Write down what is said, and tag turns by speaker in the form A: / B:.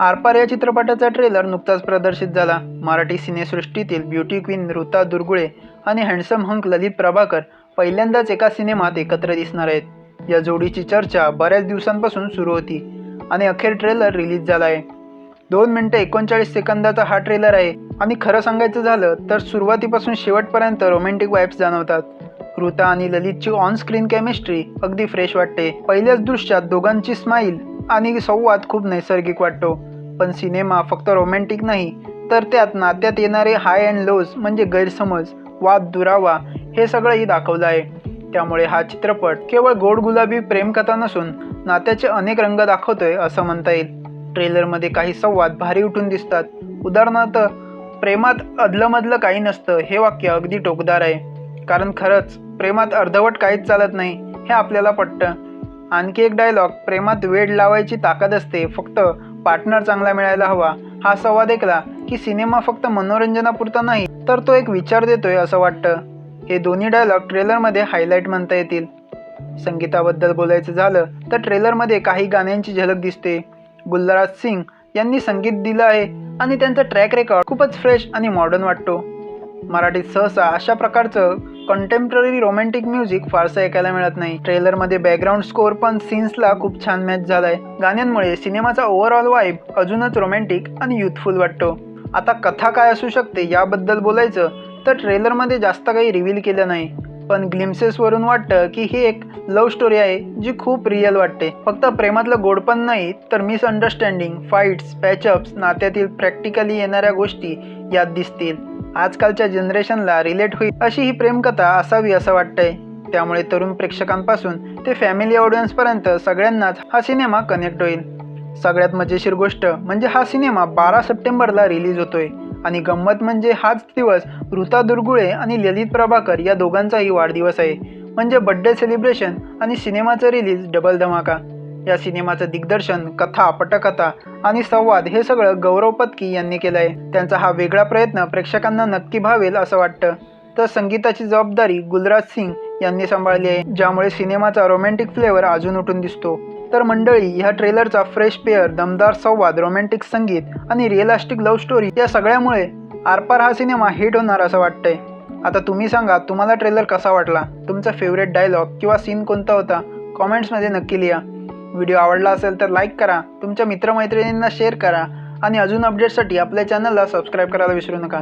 A: आरपार या चित्रपटाचा ट्रेलर नुकताच प्रदर्शित झाला. मराठी सिनेसृष्टीतील ब्युटी क्वीन ऋता दुर्गुळे आणि हँडसम हंक ललित प्रभाकर पहिल्यांदाच एका सिनेमात एकत्र दिसणार आहेत. या जोडीची चर्चा बऱ्याच दिवसांपासून सुरू होती आणि अखेर ट्रेलर रिलीज झाला आहे दोन मिनटं एकोणचाळीस सेकंदाचा हा ट्रेलर आहे आणि खरं सांगायचं झालं तर सुरुवातीपासून शेवटपर्यंत रोमॅन्टिक वाईब्स जाणवतात. ऋता आणि ललितची ऑन स्क्रीन केमिस्ट्री अगदी फ्रेश वाटते. पहिल्याच दृश्यात दोघांची स्माईल आणि संवाद खूप नैसर्गिक वाटतो. पण सिनेमा फक्त रोमॅन्टिक नाही तर त्यात नात्यात येणारे हाय अँड लोज म्हणजे गैरसमज वाद दुरावा हे सगळंही दाखवलं आहे. त्यामुळे हा चित्रपट केवळ गोड गुलाबी प्रेमकथा नसून नात्याचे अनेक रंग दाखवतोय असं म्हणता येईल. ट्रेलरमध्ये काही संवाद भारी उठून दिसतात. उदाहरणार्थ प्रेमात अदलमधलं काही नसतं हे वाक्य अगदी टोकदार आहे. कारण खरंच प्रेमात अर्धवट काहीच चालत नाही हे आपल्याला पटतं. आणखी एक डायलॉग प्रेमात वेळ लावायची ताकद असते फक्त पार्टनर चांगला मिळायला हवा हा संवाद ऐकला की सिनेमा फक्त मनोरंजनापुरता नाही तर तो एक विचार देतोय असं वाटतं. हे दोन्ही डायलॉग ट्रेलरमध्ये हायलाईट म्हणता येतील. संगीताबद्दल बोलायचं झालं तर ट्रेलरमध्ये काही गाण्यांची झलक दिसते. गुलराज सिंग यांनी संगीत दिलं आहे आणि त्यांचा ट्रॅक रेकॉर्ड खूपच फ्रेश आणि मॉडर्न वाटतो. मराठीत सहसा अशा प्रकारचं कंटेम्पररी रोमॅन्टिक म्युझिक फारसं ऐकायला मिळत नाही. ट्रेलरमध्ये बॅकग्राऊंड स्कोअर पण सीन्सला खूप छान मॅच झालाय. गाण्यांमुळे सिनेमाचा ओव्हरऑल वाईब अजूनच रोमॅन्टिक आणि युथफुल वाटतो. आता कथा काय असू शकते याबद्दल बोलायचं तर ट्रेलरमध्ये जास्त काही रिव्हील केलं नाही. पण ग्लिम्सेसवरून वाटतं की ही एक लव्ह स्टोरी आहे जी खूप रिअल वाटते. फक्त प्रेमातलं गोडपण नाही तर मिसअंडरस्टँडिंग फाईट्स पॅचअप्स नात्यातील प्रॅक्टिकली येणाऱ्या गोष्टी यात दिसतील. आजकालच्या जनरेशनला रिलेट होईल अशी ही प्रेमकथा असावी असं वाटतंय. त्यामुळे तरुण प्रेक्षकांपासून ते फॅमिली ऑडियन्सपर्यंत सगळ्यांनाच हा सिनेमा कनेक्ट होईल. सगळ्यात मजेशीर गोष्ट म्हणजे हा सिनेमा बारा सप्टेंबरला रिलीज होतोय. आणि गंमत म्हणजे हाच दिवस ऋता दुर्गुळे आणि ललित प्रभाकर या दोघांचाही वाढदिवस आहे. म्हणजे बड्डे सेलिब्रेशन आणि सिनेमाचं रिलीज डबल धमाका. या सिनेमाचं दिग्दर्शन कथा पटकथा आणि संवाद हे सगळं गौरव पत्की यांनी केलं आहे त्यांचा हा वेगळा प्रयत्न प्रेक्षकांना नक्की भावेल असं वाटतं. तर संगीताची जबाबदारी गुलराज सिंग यांनी सांभाळली आहे ज्यामुळे सिनेमाचा रोमॅन्टिक फ्लेवर अजून उठून दिसतो. तर मंडळी ह्या ट्रेलरचा फ्रेश पेअर दमदार संवाद रोमॅन्टिक संगीत आणि रिअलिस्टिक लव्ह स्टोरी या सगळ्यामुळे आरपार हा सिनेमा हिट होणार असं वाटतंय. आता तुम्ही सांगा तुम्हाला ट्रेलर कसा वाटला? तुमचा फेवरेट डायलॉग किंवा सीन कोणता होता? कॉमेंट्समध्ये नक्की लिहा. व्हिडिओ आवडला असेल तर लाईक करा तुमच्या मित्रमैत्रिणींना शेअर करा आणि अजून अपडेटसाठी आपल्या चॅनलला सबस्क्राईब करायला विसरू नका.